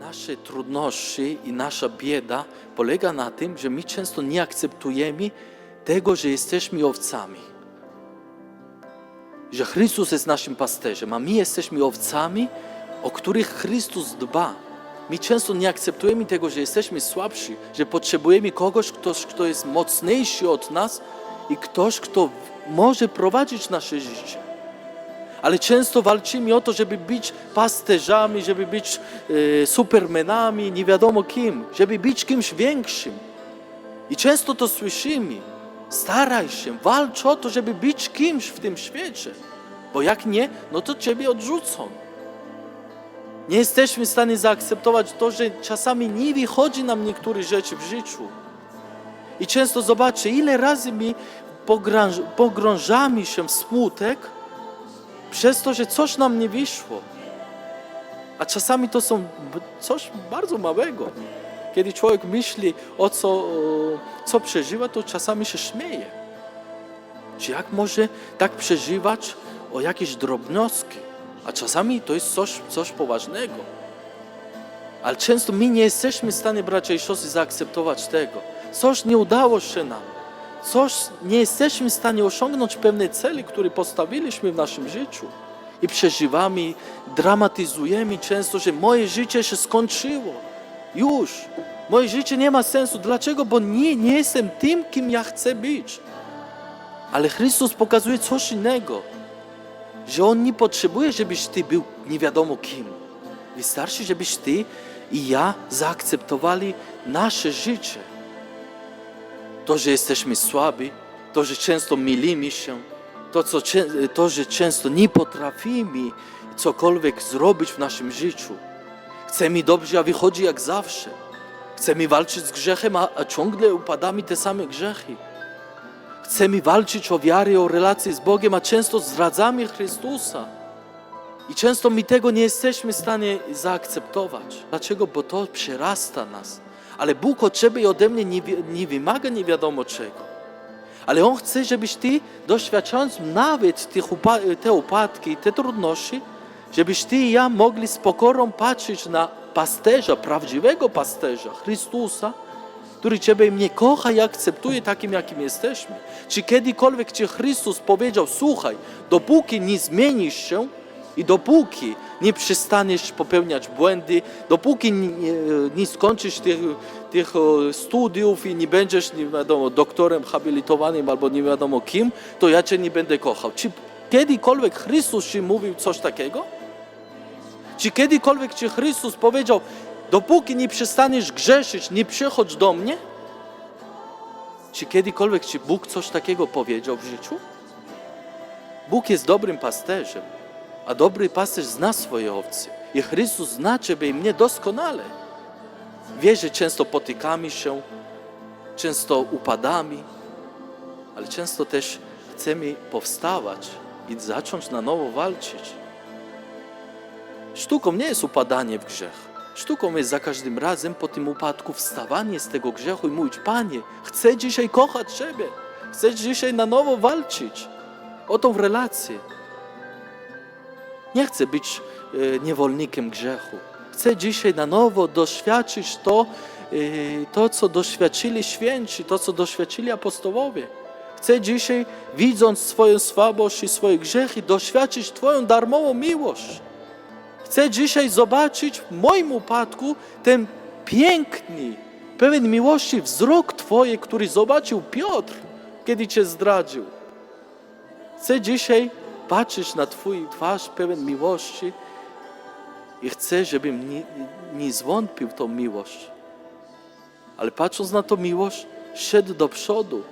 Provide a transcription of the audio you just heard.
Nasze trudności i nasza bieda polega na tym, że my często nie akceptujemy tego, że jesteśmy owcami. Że Chrystus jest naszym pasterzem, a my jesteśmy owcami, o których Chrystus dba. My często nie akceptujemy tego, że jesteśmy słabsi, że potrzebujemy kogoś, ktoś, kto jest mocniejszy od nas i ktoś, kto może prowadzić nasze życie. Ale często walczymy o to, żeby być pasterzami, żeby być e, supermenami, nie wiadomo kim, żeby być kimś większym. I często to słyszymy. Staraj się, walcz o to, żeby być kimś w tym świecie. Bo jak nie, no to ciebie odrzucą. Nie jesteśmy w stanie zaakceptować to, że czasami nie wychodzi nam niektóre rzeczy w życiu. I często zobaczę, ile razy pogrąż- pogrążamy się w smutek przez to, że coś nam nie wyszło. A czasami to są coś bardzo małego. Kiedy człowiek myśli o co, co przeżywa, to czasami się śmieje. Czy jak może tak przeżywać o jakieś drobnostki? A czasami to jest coś, coś poważnego. Ale często my nie jesteśmy w stanie, bracia i siostry, zaakceptować tego. Coś nie udało się nam. Coś nie jesteśmy w stanie osiągnąć pewne cele, które postawiliśmy w naszym życiu. I przeżywamy, dramatyzujemy często, że moje życie się skończyło. Już. Moje życie nie ma sensu. Dlaczego? Bo nie, nie jestem tym, kim ja chcę być. Ale Chrystus pokazuje coś innego. Że On nie potrzebuje, żebyś Ty był nie wiadomo kim. Wystarczy, żebyś Ty i ja zaakceptowali nasze życie. To, że jesteśmy słabi, to, że często mylimy się, to, co, to, że często nie potrafimy cokolwiek zrobić w naszym życiu. Chcemy dobrze, a wychodzi jak zawsze. Chcemy walczyć z grzechem, a, a ciągle upadamy te same grzechy. Chcemy walczyć o wiarę, o relacje z Bogiem, a często zdradzamy Chrystusa. I często my tego nie jesteśmy w stanie zaakceptować. Dlaczego? Bo to przerasta nas. Ale Bóg od Ciebie i ode mnie nie, nie wymaga nie wiadomo czego. Ale On chce, żebyś Ty, doświadczając nawet tych upa- te upadki, te trudności, żebyś Ty i ja mogli z pokorą patrzeć na pasterza, prawdziwego pasterza, Chrystusa, który Ciebie mnie kocha i akceptuje takim, jakim jesteśmy. Czy kiedykolwiek Ci Chrystus powiedział, słuchaj, dopóki nie zmienisz się i dopóki nie przestaniesz popełniać błędy, dopóki nie, nie, skończysz tych, tych e, studiów i nie będziesz, nie wiadomo, doktorem habilitowanym albo nie wiadomo kim, to ja Cię nie będę kochał. Czy kiedykolwiek Chrystus Ci mówił coś takiego? Czy kiedykolwiek Ci Chrystus powiedział, dopóki nie przestaniesz grzeszyć, nie przychodź do mnie? Czy kiedykolwiek Ci Bóg coś takiego powiedział w życiu? Bóg jest dobrym pasterzem, a dobry pasterz zna swoje owce. I Chrystus zna Ciebie i mnie doskonale. Wie, że często potykamy się, często upadamy, ale często też chcemy powstawać i zacząć na nowo walczyć. Sztuką nie jest upadanie w grzech. Sztuką jest za każdym razem po tym upadku wstawanie z tego grzechu i mówić: Panie, chcę dzisiaj kochać Ciebie. Chcę dzisiaj na nowo walczyć o tą relację. Nie chcę być e, niewolnikiem grzechu. Chcę dzisiaj na nowo doświadczyć to, e, to, co doświadczyli święci, to, co doświadczyli apostołowie. Chcę dzisiaj, widząc swoją słabość i swoje grzechy, doświadczyć Twoją darmową miłość. Chcę dzisiaj zobaczyć w moim upadku ten piękny, pełen miłości wzrok Twojej, który zobaczył Piotr, kiedy Cię zdradził. Chcę dzisiaj patrzeć na Twój twarz pełen miłości i chcę, żebym nie, nie zwątpił tą miłość. Ale patrząc na tą miłość, szedł do przodu